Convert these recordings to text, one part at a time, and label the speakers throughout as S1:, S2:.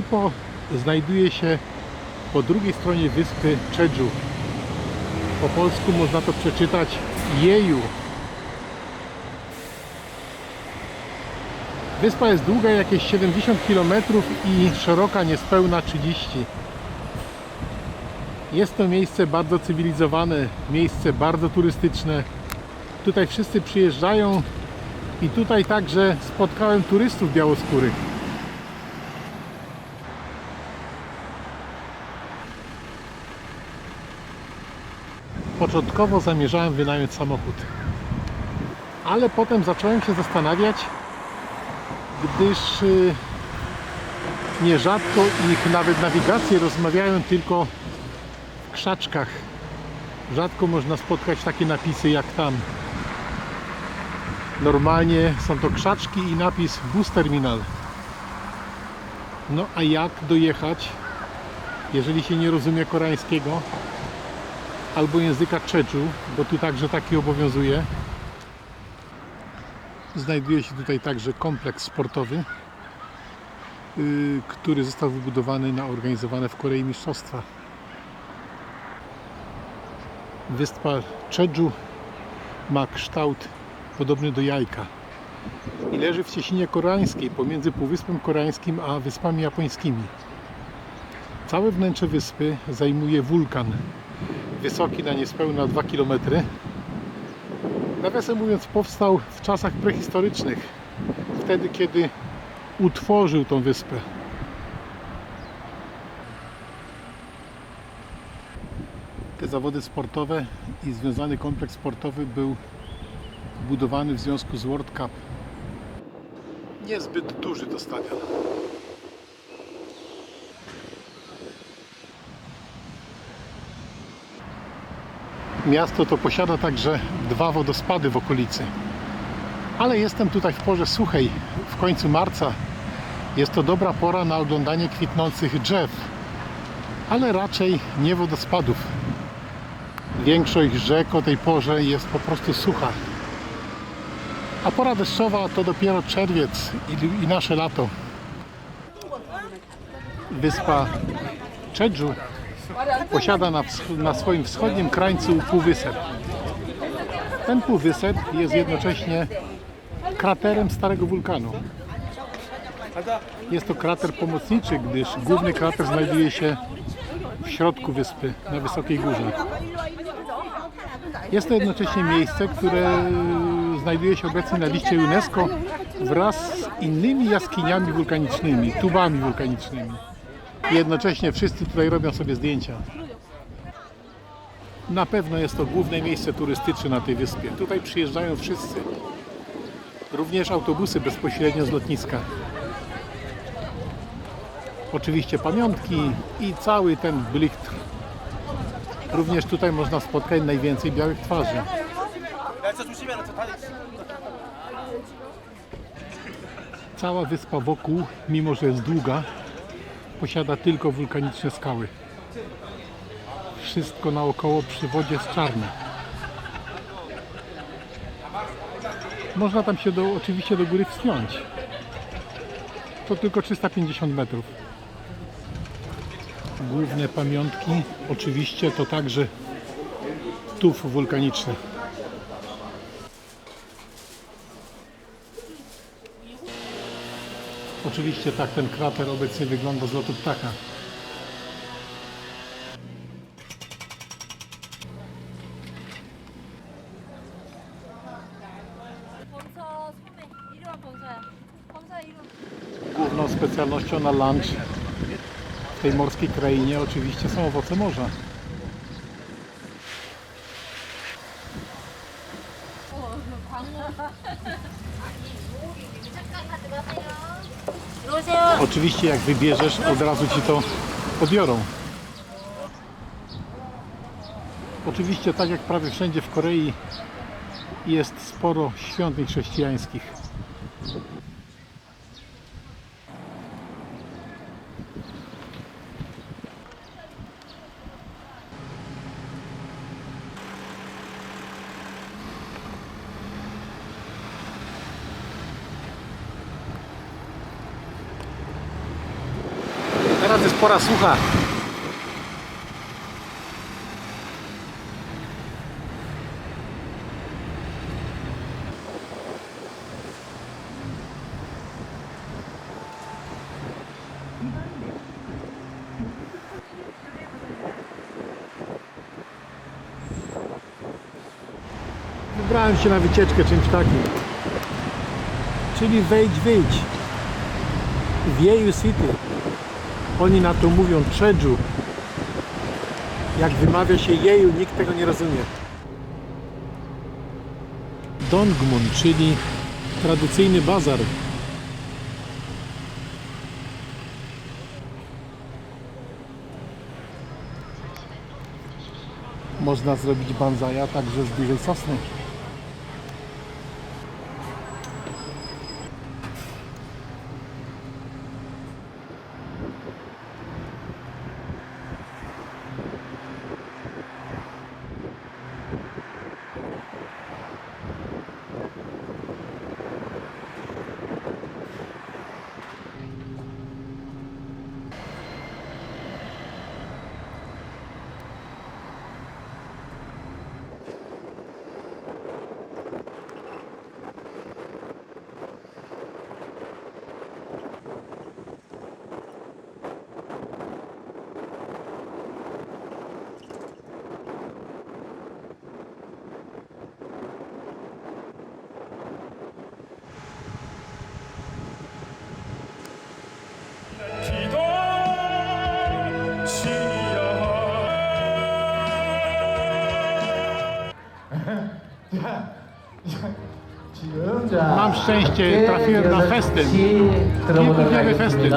S1: Lipo znajduje się po drugiej stronie wyspy Czedżu. Po polsku można to przeczytać Jeju. Wyspa jest długa jakieś 70 km i szeroka niespełna 30 Jest to miejsce bardzo cywilizowane, miejsce bardzo turystyczne. Tutaj wszyscy przyjeżdżają i tutaj także spotkałem turystów białoskórych. Początkowo zamierzałem wynająć samochód, ale potem zacząłem się zastanawiać, gdyż y, nierzadko ich nawet nawigacje rozmawiają tylko w krzaczkach. Rzadko można spotkać takie napisy jak tam. Normalnie są to krzaczki i napis Bus Terminal. No a jak dojechać, jeżeli się nie rozumie koreańskiego albo języka Czeczu, bo tu także taki obowiązuje. Znajduje się tutaj także kompleks sportowy, yy, który został wybudowany na organizowane w Korei Mistrzostwa. Wyspa Czedżu ma kształt podobny do jajka i leży w cieśninie koreańskiej pomiędzy Półwyspem Koreańskim a Wyspami Japońskimi. Całe wnętrze wyspy zajmuje wulkan, wysoki na niespełna 2 km. Nawiasem mówiąc, powstał w czasach prehistorycznych, wtedy kiedy utworzył tą wyspę. Te zawody sportowe i związany kompleks sportowy był budowany w związku z World Cup. Niezbyt duży to stadion. Miasto to posiada także dwa wodospady w okolicy. Ale jestem tutaj w porze suchej, w końcu marca. Jest to dobra pora na oglądanie kwitnących drzew, ale raczej nie wodospadów. Większość rzek o tej porze jest po prostu sucha. A pora deszczowa to dopiero czerwiec i, i nasze lato. Wyspa Czedżu posiada na, na swoim wschodnim krańcu półwysep. Ten półwysep jest jednocześnie kraterem starego wulkanu. Jest to krater pomocniczy, gdyż główny krater znajduje się w środku wyspy, na wysokiej górze. Jest to jednocześnie miejsce, które znajduje się obecnie na liście UNESCO wraz z innymi jaskiniami wulkanicznymi, tubami wulkanicznymi i jednocześnie wszyscy tutaj robią sobie zdjęcia. Na pewno jest to główne miejsce turystyczne na tej wyspie. Tutaj przyjeżdżają wszyscy. Również autobusy bezpośrednio z lotniska. Oczywiście pamiątki i cały ten blichtr. Również tutaj można spotkać najwięcej białych twarzy. Cała wyspa wokół, mimo że jest długa, posiada tylko wulkaniczne skały. Wszystko naokoło przy wodzie jest czarne. Można tam się do, oczywiście do góry wspiąć. To tylko 350 metrów. Główne pamiątki oczywiście to także tuf wulkaniczny. Oczywiście tak ten krater obecnie wygląda z lotu ptaka. Główną specjalnością na lunch w tej morskiej krainie oczywiście są owoce morza.
S2: 들어오세요
S1: Oczywiście jak wybierzesz, od razu ci to pobiorą. Oczywiście tak jak prawie wszędzie w Korei jest sporo świątyń chrześcijańskich. Pora sucha. Wybrałem się na wycieczkę czymś takim. Czyli wejdź, wyjdź. W City. Oni na to mówią Czedżu. Jak wymawia się Jeju, nikt tego nie rozumie. Dongmun, czyli tradycyjny bazar. Można zrobić banzaja także z dużej sosny. Szczęście, trafiłem na festyn. Kilkudniowy festyn.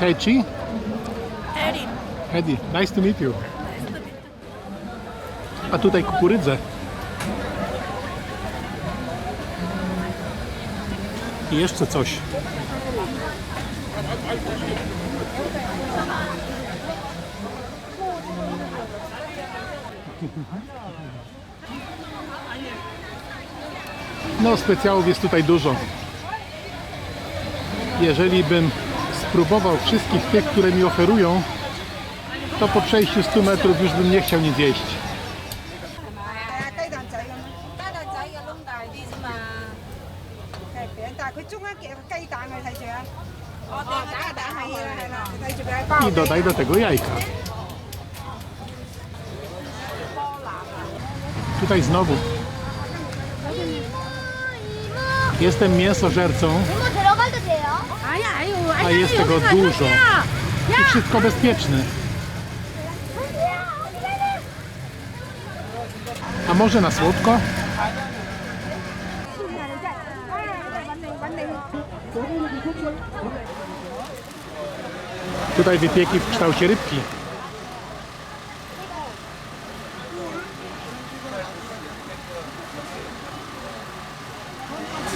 S1: Hej.
S2: Eddie.
S1: Nice to meet you. A tutaj kukurydzę. I jeszcze coś. No, specjałów jest tutaj dużo. Jeżeli bym spróbował wszystkich tych, które mi oferują, to po przejściu 100 metrów już bym nie chciał nic jeść. I dodaj do tego jajka. Tutaj znowu. Jestem mięsożercą, a jest tego dużo. I wszystko bezpieczne. A może na słodko? Tutaj wypieki w kształcie rybki.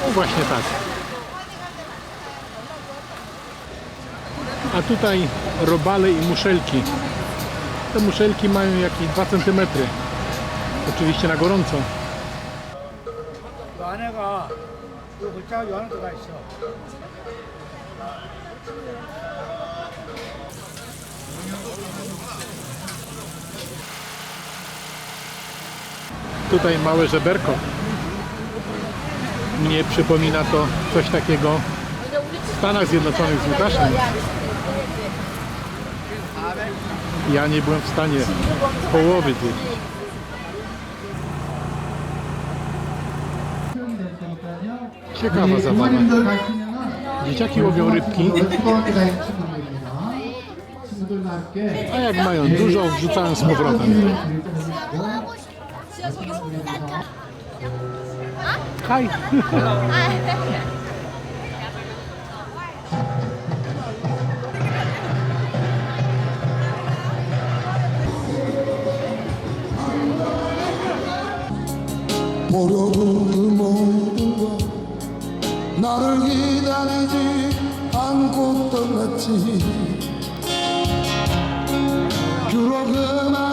S1: No właśnie tak. A tutaj robale i muszelki. Te muszelki mają jakieś 2 cm. Oczywiście na gorąco.
S3: 안에가 그 글자 요하는 데가 있어.
S1: Tutaj małe żeberko. Mnie przypomina to coś takiego w Stanach Zjednoczonych z Łukaszem. Ja nie byłem w stanie połowy zjeść. Ciekawa zabawa.
S4: 부모님들 가시면은
S1: Dzieciaki łowią rybki,
S4: 월드컵에 가 있는 친구들입니다. 친구들과 함께
S1: a jak mają dużo, wrzucają z powrotem. Haj!
S5: 나를 기다리지 않고 떠났지.
S6: 그러그만